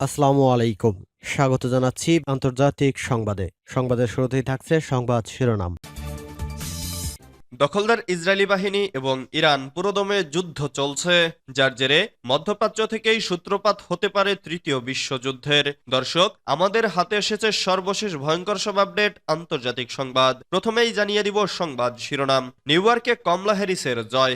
আসসালামু আলাইকুম। স্বাগত জানাচ্ছি আন্তর্জাতিক সংবাদে। সংবাদের শুরুতেই থাকছে সংবাদ শিরোনাম। দখলদার ইসরায়েলি বাহিনী এবং ইরান পুরোদমে যুদ্ধ চলছে, যার জেরে মধ্যপ্রাচ্য থেকেই সূত্রপাত হতে পারে তৃতীয় বিশ্বযুদ্ধের। দর্শক, আমাদের হাতে এসেছে সর্বশেষ ভয়ঙ্কর সব আপডেট, আন্তর্জাতিক সংবাদ। প্রথমেই জানিয়ে দিব সংবাদ শিরোনাম। নিউ ইয়র্কে কমলা হ্যারিসের জয়।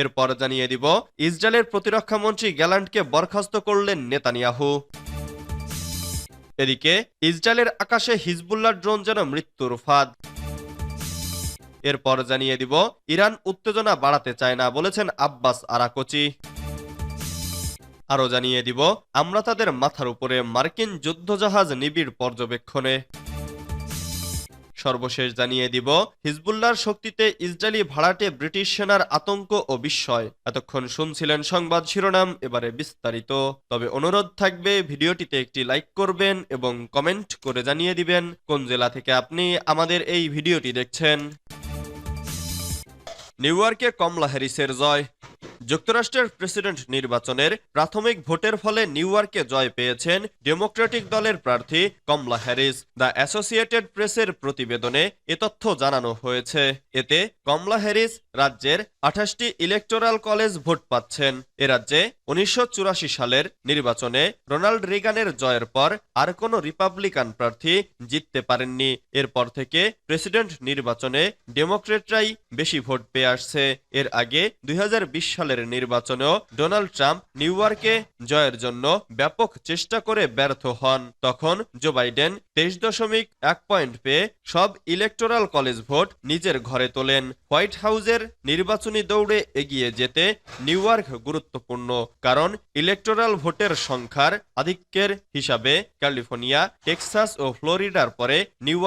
এরপর জানিয়ে দিব, ইসরায়েলের প্রতিরক্ষা মন্ত্রী গ্যালান্টকে বরখাস্ত করলেন নেতানিয়াহু। এদিকে, ইসরায়েলের আকাশে হিজবুল্লাহ ড্রোন যেন মৃত্যুর ফাঁদ। এরপর জানিয়ে দিব, ইরান উত্তেজনা বাড়াতে চায় না বলেছেন আব্বাস আরাকোচি। আরও জানিয়ে দিব, আমরা তাদের মাথার উপরে মার্কিন যুদ্ধজাহাজ নিবিড় পর্যবেক্ষণে। সর্বশেষ জানিয়ে দিব, হিজবুল্লাহর শক্তিতে ইসরায়েলি ভাড়াটে ব্রিটিশ সেনার আতঙ্ক ও বিস্ময়। এতক্ষণ শুনছিলেন সংবাদ শিরোনাম, এবারে বিস্তারিত। তবে অনুরোধ থাকবে, ভিডিওটিতে একটি লাইক করবেন এবং কমেন্ট করে জানিয়ে দিবেন কোন জেলা থেকে আপনি আমাদের এই ভিডিওটি দেখছেন। নিউ ইয়র্কে কমলা হ্যারিসের জয়। যুক্তরাষ্ট্রের প্রেসিডেন্ট নির্বাচনের প্রাথমিক ভোটের ফলে নিউ জয় পেয়েছেন ডেমোক্রেটিক দলের প্রার্থী কমলা হ্যারিস। দ্য অ্যাসোসিয়েটেড প্রেসের প্রতিবেদনে এ তথ্য জানানো হয়েছে। এতে কমলা হ্যারিস রাজ্যের আঠাশটি ইলেকটোরাল কলেজ ভোট পাচ্ছেন। এ রাজ্যে উনিশশো চুরাশি সালের নির্বাচনে রোনাল্ড রিগানের জয়ের পর আর কোনো রিপাবলিকান প্রার্থী জিততে পারেননি। এরপর থেকে প্রেসিডেন্ট নির্বাচনে ডেমোক্রেটরাই বেশি ভোট পেয়ে আসছে। এর আগে দুই বিশ সালের নির্বাচনেও ডোনাল্ড ট্রাম্প নিউ ইয়র্কে জয়ের জন্য ব্যাপক চেষ্টা করে ব্যর্থ হন। তখন জো বাইডেন তেইশ দশমিক এক পয়েন্ট পেয়ে সব ইলেকটোরাল কলেজ ভোট নিজের ঘরে তোলেন। হোয়াইট হাউসের নির্বাচনী দৌড়ে এগিয়ে যেতে নিউ গুরুত্বপূর্ণ, কারণ ইলেকটোরাল ভোটের সংখ্যার আধিক্যের হিসাবে ক্যালিফোর্নিয়া, টেক্সাস ও ফ্লোরিডার পরে নিউ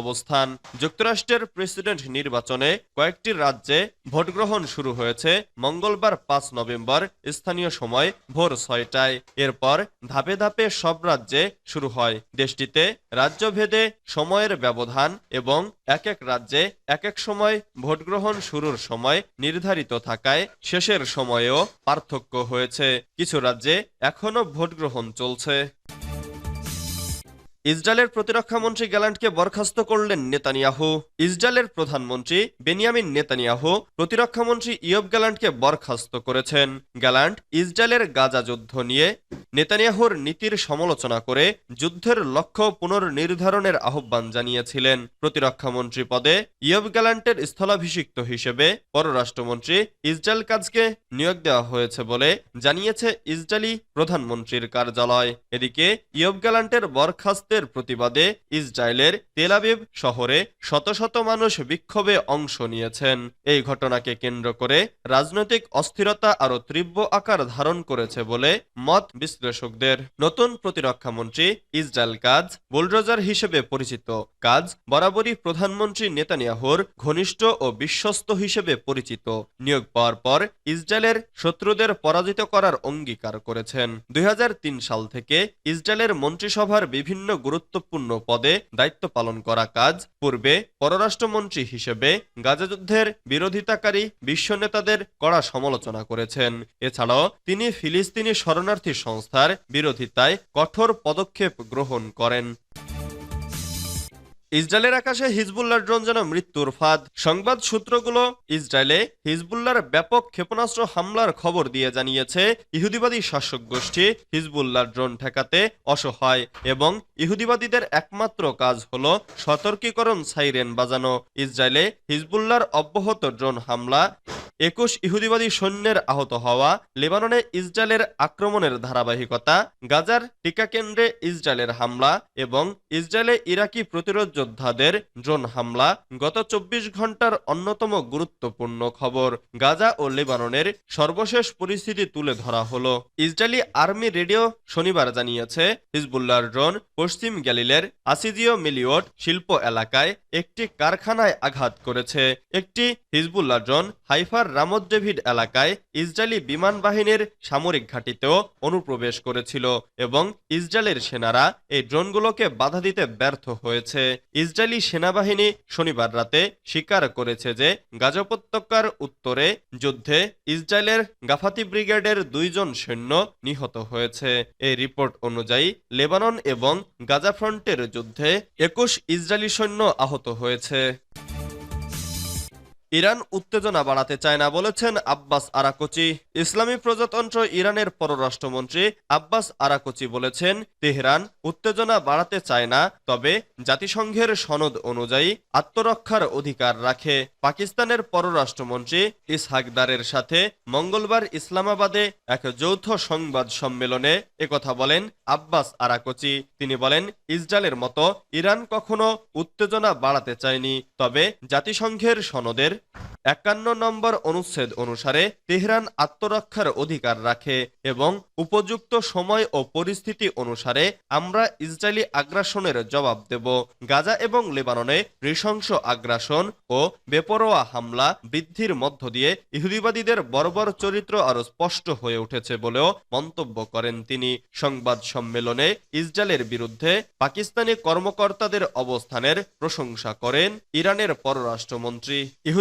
অবস্থান। যুক্তরাষ্ট্রের প্রেসিডেন্ট নির্বাচনে কয়েকটি রাজ্যে ভোটগ্রহণ শুরু হয়েছে। মঙ্গলবার পাঁচ নভেম্বর, স্থানীয় সময় ভোর ছয়টায়। এরপর ধাপে ধাপে সব রাজ্যে শুরু হয়। দেশটিতে রাজ্যভেদে সময়ের ব্যবধান এবং এক এক রাজ্যে এক এক সময় ভোটগ্রহণ শুরুর সময় নির্ধারিত থাকায় শেষের সময়েও পার্থক্য হয়েছে। কিছু রাজ্যে এখনও ভোটগ্রহণ চলছে। ইসরায়েলের প্রতিরক্ষা মন্ত্রী গ্যালান্টকে বরখাস্ত করলেন নেতানিয়াহু। ইসরায়েলের প্রধানমন্ত্রী বেনিয়ামিন নেতানিয়াহু প্রতিরক্ষা মন্ত্রী ইয়ব গ্যালান্টকে বরখাস্ত করেছেন। গ্যালান্ট ইসরায়েলের গাজা যুদ্ধ নিয়ে নেতানিয়াহুর নীতির সমালোচনা করে যুদ্ধের লক্ষ্য পুনর্নির্ধারণের আহ্বান জানিয়েছিলেন। প্রতিরক্ষা মন্ত্রী পদে ইয়ব গ্যালান্টের স্থলাভিষিক্ত হিসেবে পররাষ্ট্রমন্ত্রী ইসরায়েল কাজকে নিয়োগ দেওয়া হয়েছে বলে জানিয়েছে ইসরায়েলি প্রধানমন্ত্রীর কার্যালয়। এদিকে ইয়ব গ্যালান্টের বরখাস্তের প্রতিবাদে ইসরায়েলের তেলাবিব শহরে শত শত মানুষ বিক্ষোভে অংশ নিয়েছেন। এই ঘটনাকে কেন্দ্র করে রাজনৈতিক অস্থিরতা আরও তীব্র আকার ধারণ করেছে বলে মত বিশ্লেষকদের। নতুন প্রতিরক্ষা মন্ত্রী ইসরায়েল কাজ বুলডোজার হিসেবে পরিচিত। কাজ বরাবরই প্রধানমন্ত্রী নেতানিয়াহুর ঘনিষ্ঠ ও বিশ্বস্ত হিসেবে পরিচিত। নিয়োগ পাওয়ার পর ইসরায়েলের শত্রুদের পরাজিত করার অঙ্গীকার করেছেন। দুই হাজার তিন সাল থেকে ইসরায়েলের মন্ত্রিসভার বিভিন্ন গুরুত্বপূর্ণ পদে দায়িত্ব পালন করা কাজ। পূর্বে পররাষ্ট্রমন্ত্রী হিসেবে গাজাযুদ্ধের বিরোধিতাকারী বিশ্ব নেতাদের কড়া সমালোচনা করেছেন। এছাড়াও তিনি ফিলিস্তিনি শরণার্থী সংস্থার বিরোধিতায় কঠোর পদক্ষেপ গ্রহণ করেন। ইসরায়েলের আকাশে হিজবুল্লার ড্রোন যেন মৃত্যুর ফাঁদ। সংবাদ সূত্রগুলো ইসরায়েলে হিজবুল্লার ব্যাপক ক্ষেপণাস্ত্র হামলার খবর দিয়ে জানিয়েছে, ইহুদিবাদী শাসক গোষ্ঠী হিজবুল্লার ড্রোন ঠেকাতে অসহায় এবং ইহুদিবাদীদের একমাত্র কাজ হল সতর্কীকরণ সাইরেন বাজানো। ইসরায়েলে হিজবুল্লার অব্যাহত ড্রোন হামলা একুশ ইহুদিবাদী সৈন্যের আহত হওয়া লেবাননে ইসরায়েলের আক্রমণের ধারাবাহিকতা, গাজার টিকা কেন্দ্রে ইসরায়েলের হামলা এবং ইসরায়েলে ইরাকি প্রতিরোধ যোদ্ধাদের ড্রোন হামলা গত চব্বিশ ঘণ্টার অন্যতম গুরুত্বপূর্ণ খবর। গাজা ও লেবাননের সর্বশেষ পরিস্থিতি তুলে ধরা হলো। ইসরায়েলি আর্মি রেডিও শনিবার জানিয়েছে, হিজবুল্লাহর ড্রোন পশ্চিম গ্যালিলের আসিজিও মিলিওট শিল্প এলাকায় একটি কারখানায় আঘাত করেছে। একটি হিজবুল্লাহ ড্রোন হাইফার রামত ডেভিড এলাকায় ইসরায়েলি বিমান বাহিনীর সামরিক ঘাঁটিতেও অনুপ্রবেশ করেছিল এবং ইসরায়েলের সেনারা এই ড্রোনগুলোকে বাধা দিতে ব্যর্থ হয়েছে। ইসরায়েলি সেনাবাহিনী শনিবার রাতে স্বীকার করেছে যে গাজা উপত্যকার উত্তরে যুদ্ধে ইসরায়েলের গাফাতি ব্রিগেডের দুইজন সৈন্য নিহত হয়েছে। এই রিপোর্ট অনুযায়ী লেবানন এবং গাজা ফ্রন্টের যুদ্ধে একুশ ইসরায়েলি সৈন্য আহত হয়েছে। ইরান উত্তেজনা বাড়াতে চায় না বলেছেন আব্বাস আরাকোচি। ইসলামী প্রজাতন্ত্র ইরানের পররাষ্ট্রমন্ত্রী আব্বাস আরাকোচি বলেছেন, তেহরান উত্তেজনা বাড়াতে চায় না, তবে জাতিসংঘের সনদ অনুযায়ী আত্মরক্ষার অধিকার রাখে। পাকিস্তানের পররাষ্ট্রমন্ত্রী ইসহাকদারের সাথে মঙ্গলবার ইসলামাবাদে এক যৌথ সংবাদ সম্মেলনে একথা বলেন আব্বাস আরাকোচি। তিনি বলেন, ইসরায়েলের মতো ইরান কখনো উত্তেজনা বাড়াতে চায়নি, তবে জাতিসংঘের সনদের একান্ন নম্বর অনুচ্ছেদ অনুসারে তেহরান আত্মরক্ষার অধিকার রাখে এবং উপযুক্ত সময় ও পরিস্থিতি অনুসারে আমরা ইসরায়েলি আগ্রাসনের জবাব দেব। গাজা এবং লেবাননে নৃশংস আগ্রাসন ও বেপরোয়া হামলা বৃদ্ধির মধ্য দিয়ে ইহুদিবাদীদের বর্বর চরিত্র আরও স্পষ্ট হয়ে উঠেছে বলেও মন্তব্য করেন তিনি। সংবাদ সম্মেলনে ইসরায়েলের বিরুদ্ধে পাকিস্তানি কর্মকর্তাদের অবস্থানের প্রশংসা করেন ইরানের পররাষ্ট্রমন্ত্রী।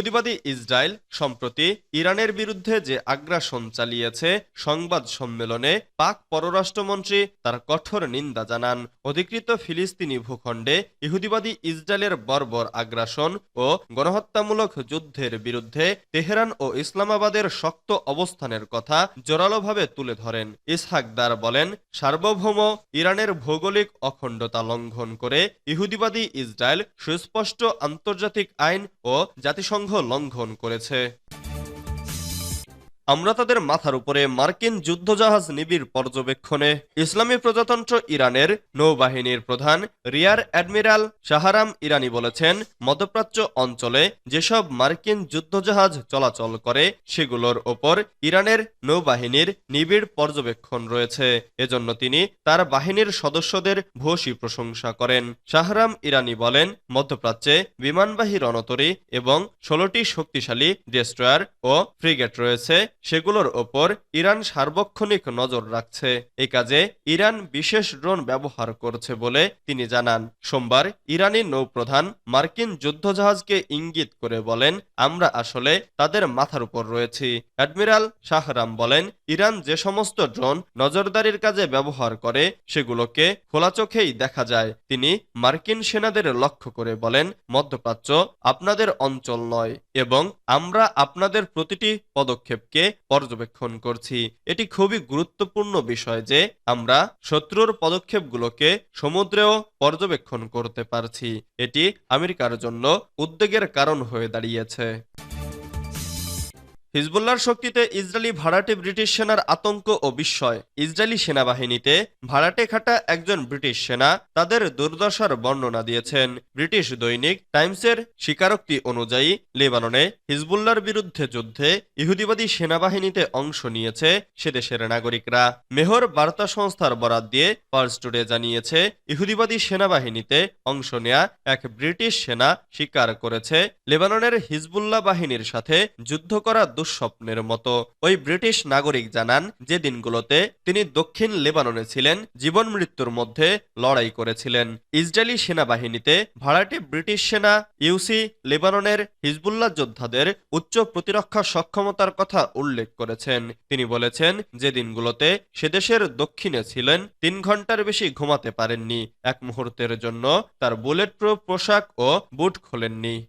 ইহুদিবাদী ইসরায়েল সম্প্রতি ইরানের বিরুদ্ধে যে আগ্রাসন চালিয়েছে সংবাদ সম্মেলনে পাক পররাষ্ট্রমন্ত্রী তার কঠোর নিন্দা জানান। অধিকৃত ফিলিস্তিনি ভূখণ্ডে ইহুদিবাদী ইসরায়েলের বর্বর আগ্রাসন ও গণহত্যামূলক যুদ্ধের বিরুদ্ধে তেহরান ও ইসলামাবাদের শক্ত অবস্থানের কথা জোরালোভাবে তুলে ধরেন। ইসহাকদার বলেন, সার্বভৌম ইরানের ভৌগোলিক অখণ্ডতা লঙ্ঘন করে ইহুদিবাদী ইসরায়েল সুস্পষ্ট আন্তর্জাতিক আইন ও জাতিসংঘ লঙ্ঘন করেছে। আমরা তাদের মাথার উপরে মার্কিন যুদ্ধজাহাজ নিবিড় পর্যবেক্ষণে ইসলামী প্রজাতন্ত্র ইরানের নৌবাহিনীর প্রধান রিয়ার অ্যাডমিরাল শাহরাম ইরানি বলেছেন, মধ্যপ্রাচ্য অঞ্চলে যেসব মার্কিন যুদ্ধজাহাজ চলাচল করে, সেগুলোর ওপর ইরানের নৌবাহিনীর নিবিড় পর্যবেক্ষণ রয়েছে। এজন্য তিনি তার বাহিনীর সদস্যদের ভূয়সী প্রশংসা করেন। শাহরাম ইরানি বলেন, মধ্যপ্রাচ্যে বিমানবাহী রণতরী এবং ষোলোটি শক্তিশালী ডেস্ট্রয়ার ও ফ্রিগেট রয়েছে সেগুলোর ওপর ইরান সার্বক্ষণিক নজর রাখছে। এ কাজে ইরান বিশেষ ড্রোন ব্যবহার করছে বলে তিনি জানান। সোমবার ইরানি নৌপ্রধান মার্কিন যুদ্ধজাহাজকে ইঙ্গিত করে বলেন, আমরা আসলে তাদের মাথার উপর রয়েছি। অ্যাডমিরাল শাহরাম বলেন, ইরান যে সমস্ত ড্রোন নজরদারির কাজে ব্যবহার করে, সেগুলোকে খোলা চোখেই দেখা যায়। তিনি মার্কিন সেনাদের লক্ষ্য করে বলেন, মধ্যপ্রাচ্য আপনাদের অঞ্চল নয় এবং আমরা আপনাদের প্রতিটি পদক্ষেপকে পর্যবেক্ষণ করছি। এটি খুবই গুরুত্বপূর্ণ বিষয় যে আমরা শত্রুর পদক্ষেপগুলোকে সমুদ্রেও পর্যবেক্ষণ করতে পারছি। এটি আমেরিকার জন্য উদ্বেগের কারণ হয়ে দাঁড়িয়েছে। হিজবুল্লাহর শক্তিতে ইসরায়েলি ভাড়াটে ব্রিটিশ সেনার আতঙ্ক ও বিস্ময়। ইসরায়েলি সেনাবাহিনীতে ভাড়াটে খাটা একজন ব্রিটিশ সেনা তাদের দুর্দশার বর্ণনা দিয়েছেন। ব্রিটিশ দৈনিক টাইমসের স্বীকারোক্তি অনুযায়ী লেবাননে হিজবুল্লাহর বিরুদ্ধে যুদ্ধে ইহুদিবাদী সেনাবাহিনীতে অংশ নিয়েছে সে দেশের নাগরিকরা। মেহর বার্তা সংস্থার বরাত দিয়ে পার্স টুডে জানিয়েছে, ইহুদিবাদী সেনাবাহিনীতে অংশ নেয়া এক ব্রিটিশ সেনা স্বীকার করেছে। লেবাননের হিজবুল্লাহ বাহিনীর সাথে যুদ্ধ করা দুঃস্বপ্নের মতো ওই ব্রিটিশ নাগরিক জানান, যে দিনগুলোতে তিনি দক্ষিণ লেবাননে ছিলেন, জীবন মৃত্যুর মধ্যে লড়াই করেছিলেন। ইসরায়েলি সেনাবাহিনীতে ভাড়াটে ব্রিটিশ সেনা, ইউসি লেবাননের হিজবুল্লাহ যোদ্ধাদের উচ্চ প্রতিরক্ষা সক্ষমতার কথা উল্লেখ করেছেন। তিনি বলেছেন, যে দিনগুলোতে সে দেশের দক্ষিণে ছিলেন, তিন ঘণ্টার বেশি ঘুমাতে পারেননি। এক মুহূর্তের জন্য তার বুলেট প্রুফ পোশাক ও বুট খোলেননি।